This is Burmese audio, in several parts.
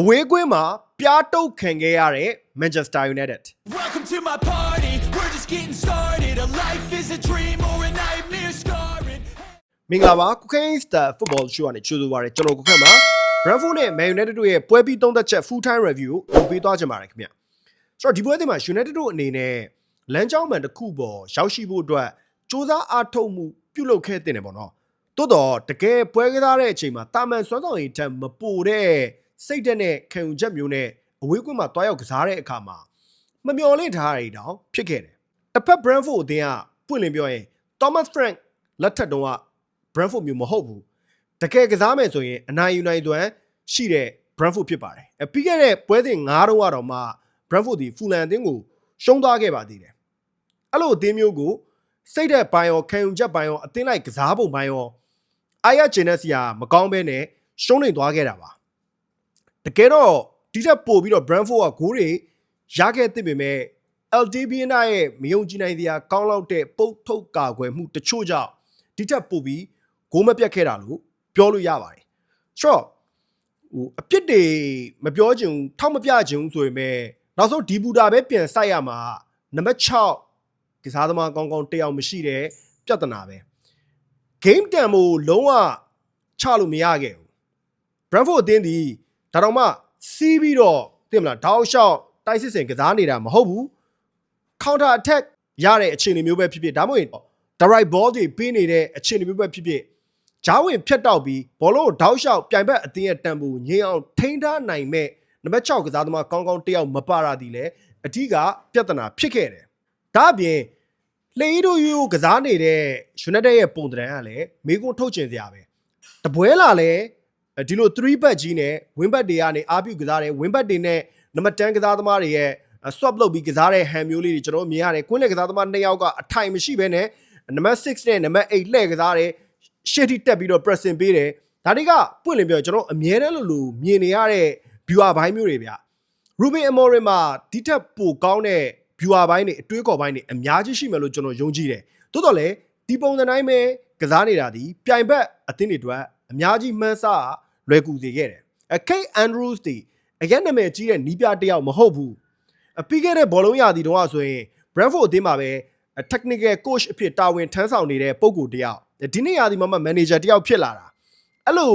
အဝေးကွင်းမှာပြားတုတ်ခံခဲ့ရတဲ့ Manchester United Welcome to my party. We're just getting started. A life is a dream or a nightmare scarring. မင်္ဂလာပါကုခိုင်းစတာ football show ကနေကြိုဆိုပါရစေကျွန်တော်ကုခန့်ပါ Brentford နဲ့ Man United တို့ရဲ့ပွဲပြီးသုံးသက်ချက် full time review ကိုလုပ်ပေးသွားကြပါရခင်ဗျဆိုတော့ဒီပွဲတွေမှာ United တို့အနေနဲ့လမ်းကြောင်းမှန်တစ်ခုပေါ်ရောက်ရှိဖို့အတွက်စ조사အားထုတ်မှုပြုလုပ်ခဲ့တဲ့တယ်ပေါ့နော်တိုးတော့တကယ်ပွဲကစားတဲ့အချိန်မှာတာမန်စွမ်းဆောင်ရည်ထက်မပိုတဲ့ စိတ်ဓာတ်နဲ့ခံယူချက်မျိုးနဲ့အဝေးကွင်းမှာတွားရောက်ကစားတဲ့အခါမှာမမျော်လင့်ထားရတဲ့တောင်ဖြစ်ခဲ့တယ်တစ်ဖက် Brentford အသင်းကပွင့်လင်းပြောရင် Thomas Frank လက်ထက်တုန်းက Brentford မျိုးမဟုတ်ဘူးတကယ်ကစားမယ်ဆိုရင်အနိုင်ယူနိုင်သွမ်းရှိတဲ့ Brentford ဖြစ်ပါတယ်အပြီးခဲ့တဲ့ပွဲစဉ်9တုန်းကတော့မှ Brentford ဒီ Fulham အသင်းကိုရှုံးသွားခဲ့ပါသေးတယ်အဲ့လိုအသင်းမျိုးကိုစိတ်တဲ့ပိုင်းရောခံယူချက်ပိုင်းရောအသင်းလိုက်ကစားပုံပိုင်းရောအာရဂျင်နက်စီယာမကောင်းဘဲနဲ့ရှုံးနေသွားခဲ့တာပါ တကယ်တော့ဒီထက်ပိုပြီးတော့ Brentford ကဂိုးတွေရခဲ့သင့်ပေမဲ့ LDBN ရဲ့မယုံကြည်နိုင်စရာကောင်းလောက်တဲ့ပုတ်ထုတ်ကာကွယ်မှုတချို့ကြောင့်ဒီထက်ပိုပြီးဂိုးမပြတ်ခဲ့တာလို့ပြောလို့ရပါတယ်ဆိုတော့ဟိုအပြစ်တွေမပြောချင်ဘူးထောက်မပြချင်ဘူးဆိုရင်ပဲနောက်ဆုံးဒီဘူတာပဲပြန်စိုက်ရမှာနံပါတ်6ကစားသမားကောင်းကောင်းတယောက်မရှိတဲ့ပြဿနာပဲ game တန်ဖို့လုံးဝချလို့မရခဲ့ဘူး Brentford အသင်းဒီ ဒါတော့မှစီးပြီးတော့သိမလားတောက်လျှောက်တိုက်စစ်စင်ကစားနေတာမဟုတ်ဘူး counter attack ရတဲ့အခြေအနေမျိုးပဲဖြစ်ဖြစ်ဒါမှမဟုတ် the right ball တွေပေးနေတဲ့အခြေအနေမျိုးပဲဖြစ်ဖြစ်ဂျားဝင်ဖြတ်တောက်ပြီးဘောလုံးကိုတောက်လျှောက်ပြိုင်ဘက်အသင်းရဲ့တန်ဖိုးငြိမ်အောင်ထိန်းထားနိုင်မဲ့နံပါတ်6ကစားသမားကောင်းကောင်းတစ်ယောက်မပါရသည်လေအဓိကပြဿနာဖြစ်ခဲ့တယ်ဒါအပြင်လေအီတို့ယူကစားနေတဲ့ United ရဲ့ပုံတံကလည်းမေကွန်းထုတ်ကျင်စရာပဲတပွဲလာလဲ ဒီလို3 back ကြီးနဲ့ win back တွေကနေအားပြုကစားတယ် win back တွေနဲ့နံပါတ်10ကစားသမားတွေရဲ့ swap လုပ်ပြီးကစားတဲ့ဟန်မျိုးလေးတွေကျွန်တော်မြင်ရတယ်ကွင်းလေကစားသမားနှစ်ယောက်ကအထိုင်မရှိဘဲနဲ့နံပါတ်6နဲ့နံပါတ်8လှည့်ကစားတယ်ရှေ့ထိတက်ပြီးတော့ pressing ပေးတယ်ဒါတွေကပွင့်လင်းပြောကျွန်တော်အမြဲတမ်းလို့လို့မြင်နေရတဲ့ viewer ဘိုင်းမျိုးတွေဗျ Ruben Amorim မှာဒီထက်ပိုကောင်းတဲ့ viewer ဘိုင်းတွေအတွေးခေါ်ဘိုင်းတွေအများကြီးရှိမယ်လို့ကျွန်တော်ယုံကြည်တယ်။သို့တော်လည်းဒီပုံစံတိုင်းပဲကစားနေတာဒီပြိုင်ဘက်အသင်းတွေအတွက် အများကြီးမှန်းဆလွယ်ကူစေခဲ့တယ်။အ K Andrews ဒီအရင်နာမည်ကြီးတဲ့နီးပြတယောက်မဟုတ်ဘူး။အပြီးခဲ့တဲ့ဘောလုံးရာသီတုန်းကဆိုရင် Brentford အသင်းမှာပဲ technical coach အဖြစ်တာဝန်ထမ်းဆောင်နေတဲ့ပုံကိုတယောက်ဒီနေ့ရာသီမှာမှ manager တယောက်ဖြစ်လာတာ။အဲ့လို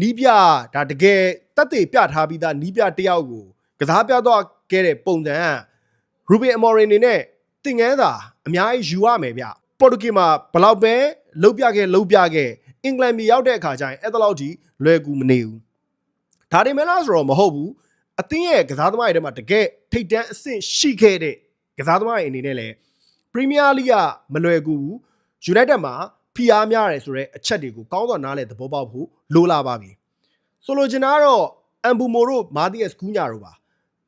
နီးပြဒါတကယ်တက်သေးပြထားပြီးသားနီးပြတယောက်ကိုကစားပြတော့ခဲ့တဲ့ပုံစံက Ruben Amorim နေနဲ့တင်ငန်းသာအများကြီးယူရမယ်ဗျပေါ်တူဂီမှာဘလောက်ပဲလှုပ်ပြခဲ့လှုပ်ပြခဲ့ အင်္ဂလန်မြေရောက်တဲ့အခါကျရင်အဲ့ဒါလောက်ကြီးလွယ်ကူမနေဘူးဒါတွေမလားဆိုတော့မဟုတ်ဘူးအသင်းရဲ့ကစားသမားတွေထဲမှာတကယ်ထိတ်တန်းအဆင့်ရှိခဲ့တဲ့ကစားသမားတွေအနေနဲ့လည်းပရီးမီးယားလိကမလွယ်ကူဘူး United မှာဖိအားများတယ်ဆိုတော့အချက်တွေကိုကောင်းစွာနားလည်သဘောပေါက်ဖို့လိုလာပါပြီဆိုလိုချင်တာကတော့အမ်ဘူမိုတို့မာတီယက်စ်ကူးညာတို့ပါ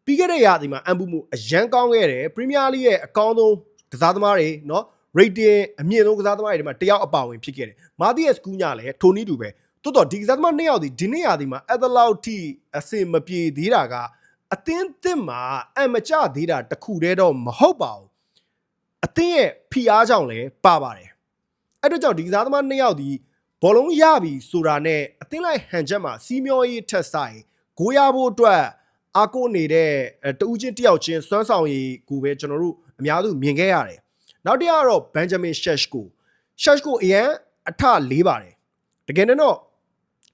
ပြီးခဲ့တဲ့ရာသီမှာအမ်ဘူမိုအရန်ကောင်းခဲ့တယ်ပရီးမီးယားလိရဲ့အကောင်းဆုံးကစားသမားတွေเนาะ rating အမြင့်ဆုံးကစားသမားတွေဒီမှာတယောက်အပါဝင်ဖြစ်ခဲ့တယ်မာတီယက်စ်ကူးညာလည်းထိုနည်းတူပဲတိုးတော့ဒီကစားသမားနှစ်ယောက်ဒီဒီနေ့ရာသီမှာအဲ့ဒါလောက်ထိအစင်မပြေသေးတာကအသင်းသစ်မှာအမကြသေးတာတခုတည်းတော့မဟုတ်ပါဘူးအသင်းရဲ့ဖိအားကြောင့်လည်းပါပါတယ်အဲ့တော့ကြောင့်ဒီကစားသမားနှစ်ယောက်ဒီဘောလုံးရပြီဆိုတာနဲ့အသင်းလိုက်ဟန်ချက်မှာစီးမျောရေးထက်ဆိုင်ဂိုးရဖို့အတွက်အာကိုနေတဲ့တူးချင်းတယောက်ချင်းစွမ်းဆောင်ရည်ကိုပဲကျွန်တော်တို့အများစုမြင်ခဲ့ရတယ် နောက်တစ်ယောက်ကတော့ Benjamin Sheshko Sheshko အရင်အထလေးပါတယ်တကယ်တော့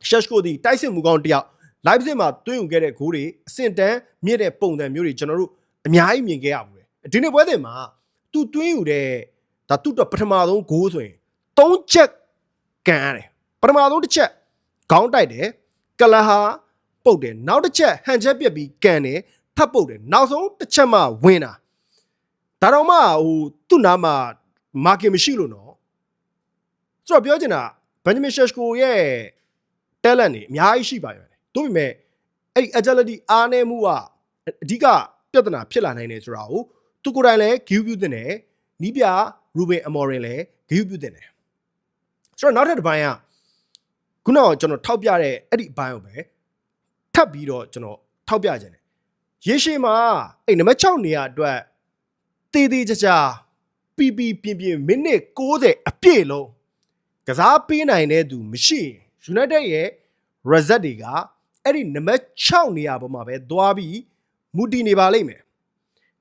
Sheshko ဒီတိုက်စစ်မှုကောင်းတယောက် live စစ်မှာတွင်းယူခဲ့တဲ့ဂိုးတွေအဆင့်တန်းမြင့်တဲ့ပုံစံမျိုးတွေကျွန်တော်တို့အများကြီးမြင်ခဲ့ရဘူးလေဒီနေ့ပွဲစဉ်မှာသူတွင်းယူတဲ့ဒါသူ့တော့ပထမဆုံးဂိုးဆိုရင်၃ချက်ကန်ရတယ်ပထမဆုံးတစ်ချက်ခေါင်းတိုက်တယ်ကလဟာပုတ်တယ်နောက်တစ်ချက်ဟန်ချက်ပြက်ပြီးကန်တယ်ထပ်ပုတ်တယ်နောက်ဆုံးတစ်ချက်မှဝင်တာ ဒါတော့မှဟိုသူ့နားမှာမာကင်မရှိလို့နော်ဆိုတော့ပြောချင်တာဘန်ဂျမင်ရှက်ကိုရဲ့ talent တွေအများကြီးရှိပါရတယ်ဒါပေမဲ့အဲ့ဒီ agility အားနည်းမှုကအဓိကပြဿနာဖြစ်လာနိုင်တယ်ဆိုတာကိုသူကိုယ်တိုင်လည်း give ပြုတင်တယ်နီးပြ Ruben Amorim လည်း give ပြုတင်တယ်ဆိုတော့နောက်ထပ်တစ်ပိုင်းကခုနကကျွန်တော်ထောက်ပြတဲ့အဲ့ဒီအပိုင်းကိုပဲထပ်ပြီးတော့ကျွန်တော်ထောက်ပြခြင်းတယ်ရေရှည်မှာအဲ့နံပါတ်6နေရာအတွက် တည်တည်ကြကြပီပီပြင်းပြင်းမိနစ်60အပြည့်လုံးကစားပေးနိုင်တဲ့သူမရှိရင် United ရဲ့ result တွေကအဲ့ဒီနံပါတ်6နေရာပေါ်မှာပဲသွားပြီးမူတည်နေပါလိမ့်မယ်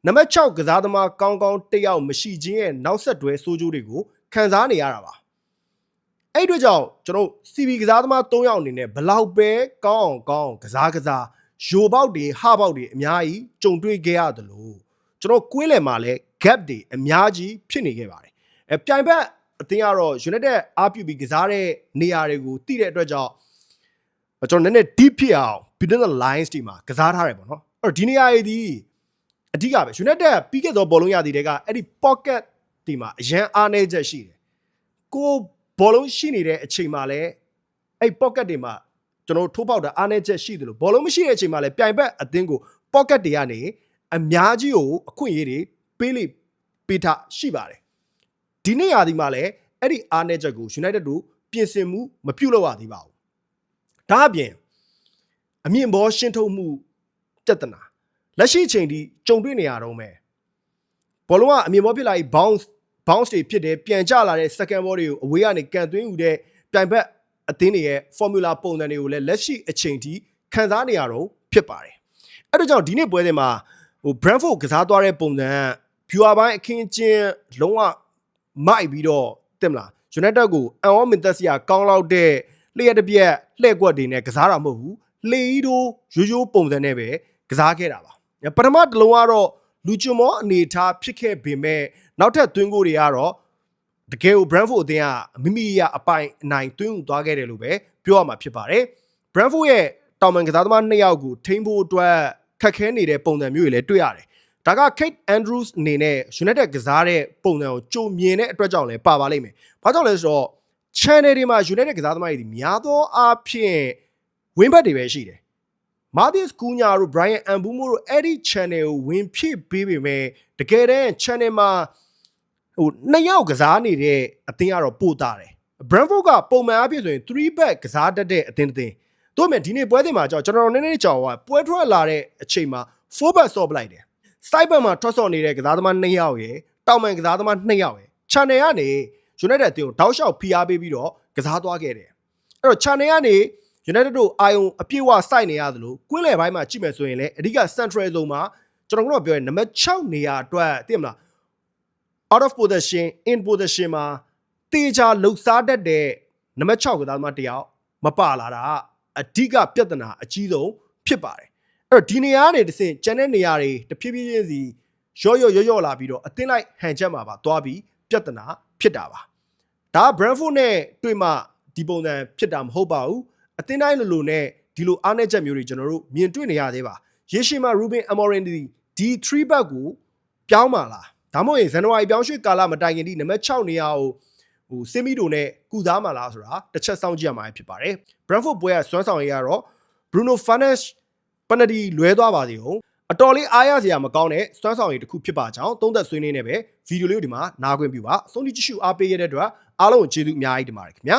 နံပါတ်6ကစားသမားကောင်းကောင်းတစ်ယောက်မရှိခြင်းရဲ့နောက်ဆက်တွဲဆိုးကျိုးတွေကိုခံစားနေရတာပါအဲ့ဒီအတွက်ကြောင့်ကျွန်တော် CB ကစားသမား3ယောက်အနေနဲ့ဘလောက်ပဲကောင်းအောင်ကောင်းအောင်ကစားကစားယိုပေါက်တွေဟပေါက်တွေအများကြီးကြုံတွေ့ခဲ့ရတယ်လို့ကျွန်တော်ကွေးလယ်မှာလဲ gap တွေအများကြီးဖြစ်နေခဲ့ပါတယ်အဲပြိုင်ဘက်အသင်းကတော့ United အားပြုပြီးကစားတဲ့နေရာတွေကိုတိတဲ့အတွက်ကြောင့်ကျွန်တော်နည်းနည်း deep ဖြစ်အောင် between the lines ဒီမှာကစားထားတယ်ပေါ့နော်အဲ့တော့ဒီနေရာတွေဒီအဓိကပဲ United ပြီးခဲ့သောဘောလုံးရသည်တွေကအဲ့ဒီ pocket ဒီမှာအရန်အားနေချက်ရှိတယ်ကိုဘောလုံးရှိနေတဲ့အချိန်မှာလဲအဲ့ pocket တွေမှာကျွန်တော်ထိုးပေါက်တာအားနေချက်ရှိတယ်လို့ဘောလုံးမရှိတဲ့အချိန်မှာလဲပြိုင်ဘက်အသင်းကို pocket တွေကနေအများကြီးကိုအခွင့်အရေးတွေ ပေးလိပေးထားရှိပါတယ်ဒီနေ့ရာဒီမှာလဲအဲ့ဒီအားနေချက်ကို United တို့ပြင်ဆင်မှုမပြုတ်လို့ရသေးပါဘူးဒါအပြင်အမြင့်ဘောရှင်းထုတ်မှုပြဿနာလက်ရှိအချိန်ဒီကြုံတွေ့နေရတော့မယ်ဘောလုံးကအမြင့်ဘောဖြစ်လာပြီး bounce bounce တွေဖြစ်တယ်ပြန်ကျလာတဲ့ second ball တွေကိုအဝေးကနေကန်သွင်းယူတဲ့ပြိုင်ဘက်အသင်းတွေရဲ့ formula ပုံစံတွေကိုလည်းလက်ရှိအချိန်ထိခံစားနေရတော့ဖြစ်ပါတယ်အဲ့ဒါကြောင့်ဒီနေ့ပွဲစဉ်မှာဟို Brentford ကစားသွားတဲ့ပုံစံက viewer ပိုင်းအခင်းချင်းလုံးဝမိုက်ပြီးတော့တင်မလား United ကိုအန်အောမင်သက်စီယာကောင်းလောက်တဲ့လျှက်တစ်ပြက်လှည့်ကွက်တွေနဲ့ကစားတာမဟုတ်ဘူးလေဤတို့ရိုးရိုးပုံစံနဲ့ပဲကစားခဲ့တာပါပထမတစ်လုံးကတော့လူချွန်မောအနေထားဖြစ်ခဲ့ပေမဲ့နောက်ထပ်သွင်းကိုတွေကတော့တကယ်ကို Brentford အသင်းကမိမိရအပိုင်အနိုင်သွင်းယူသွားခဲ့တယ်လို့ပဲပြောရမှာဖြစ်ပါတယ် Brentford ရဲ့တောင်ပန်ကစားသမားနှစ်ယောက်ကိုထိန်းဖို့အတွက်ခက်ခဲနေတဲ့ပုံစံမျိုးတွေလည်းတွေ့ရတယ် ဒါက Kate Andrews အနေနဲ့ United ကစားတဲ့ပုံစံကိုကြိုမြင်တဲ့အတွက်ကြောင့်လည်းပါပါလိမ့်မယ်။ဘာကြောင့်လဲဆိုတော့ channel တွေမှာ United ကစားသမားတွေဒီများသောအားဖြင့် win back တွေပဲရှိတယ်။ Martis Cunha တို့ Brian Ambumo တို့အဲ့ဒီ channel ကိုဝင်ဖြည့်ပေးပေမဲ့တကယ်တမ်း channel မှာဟိုနှစ်ယောက်ကစားနေတဲ့အသင်းကတော့ပို့တာတယ်။ Brentford ကပုံမှန်အားဖြင့်ဆိုရင်3 back ကစားတတ်တဲ့အသင်းတစ်သင်း။တို့မဲ့ဒီနေ့ပွဲစဉ်မှာကြောက်ကျွန်တော်နည်းနည်းကြောက်သွားပွဲထွက်လာတဲ့အချိန်မှာ4 back ဆော့ပလိုက်တယ်။ side back မှာထွက်ဆော့နေတဲ့ကစားသမား2ယောက်ရယ်တောင်ပန်ကစားသမား2ယောက်ရယ် channel ကနေ United အသင်းကိုတောက်လျှောက်ဖိအားပေးပြီးတော့ကစားသွားခဲ့တယ်။အဲ့တော့ channel ကနေ United တို့အာယုံအပြည့်အဝစိုက်နေရသလိုကွင်းလယ်ပိုင်းမှာကြည့်မယ်ဆိုရင်လည်းအဓိက central zone မှာကျွန်တော်ကတော့ပြောရင်နံပါတ်6နေရာအတွက်သိမလား out of position in position မှာတေချာလှုပ်ရှားတတ်တဲ့နံပါတ်6ကစားသမားတစ်ယောက်မပါလာတာအဓိကပြဿနာအကြီးဆုံးဖြစ်ပါတယ် အဲ့တော့ဒီနေရာကနေတစ်ဆင့်ကျန်တဲ့နေရာတွေတဖြည်းဖြည်းချင်းစီရော့ရော့ရော့ရော့လာပြီးတော့အသင်းလိုက်ဟန်ချက်မှာပါသွားပြီးပြဿနာဖြစ်တာပါဒါက Brentford နဲ့တွေ့မှဒီပုံစံဖြစ်တာမဟုတ်ပါဘူးအသင်းတိုင်းလိုလိုနဲ့ဒီလိုအားနည်းချက်မျိုးတွေကျွန်တော်တို့မြင်တွေ့နေရသေးပါရေရှည်မှာ Ruben Amorim ဒီဒီ3 back ကိုပြောင်းပါလားဒါမှမဟုတ်ရင်ဇန်နဝါရီပြောင်းရွှေ့ကာလမတိုင်ခင်ဒီနံပါတ်6နေရာကိုဟိုစင်မီတိုနဲ့ကုစားမှာလားဆိုတာတစ်ချက်စောင့်ကြည့်ရမှာဖြစ်ပါတယ် Brentford ပွဲကစွမ်းဆောင်ရည်ကတော့ Bruno Fernandes ပနဒီလွဲသွားပါသေးဟုတ်အတော်လေးအားရစရာမကောင်းတဲ့စွမ်းဆောင်ရည်တစ်ခုဖြစ်ပါကြောင်းသုံးသက်ဆွေးနွေးနေပဲဗီဒီယိုလေးကိုဒီမှာနားခွင့်ပြုပါအဆုံးထိကြည့်ရှုအားပေးရတဲ့အတွက်အားလုံးကိုကျေးဇူးအများကြီးတင်ပါတယ်ခင်ဗျာ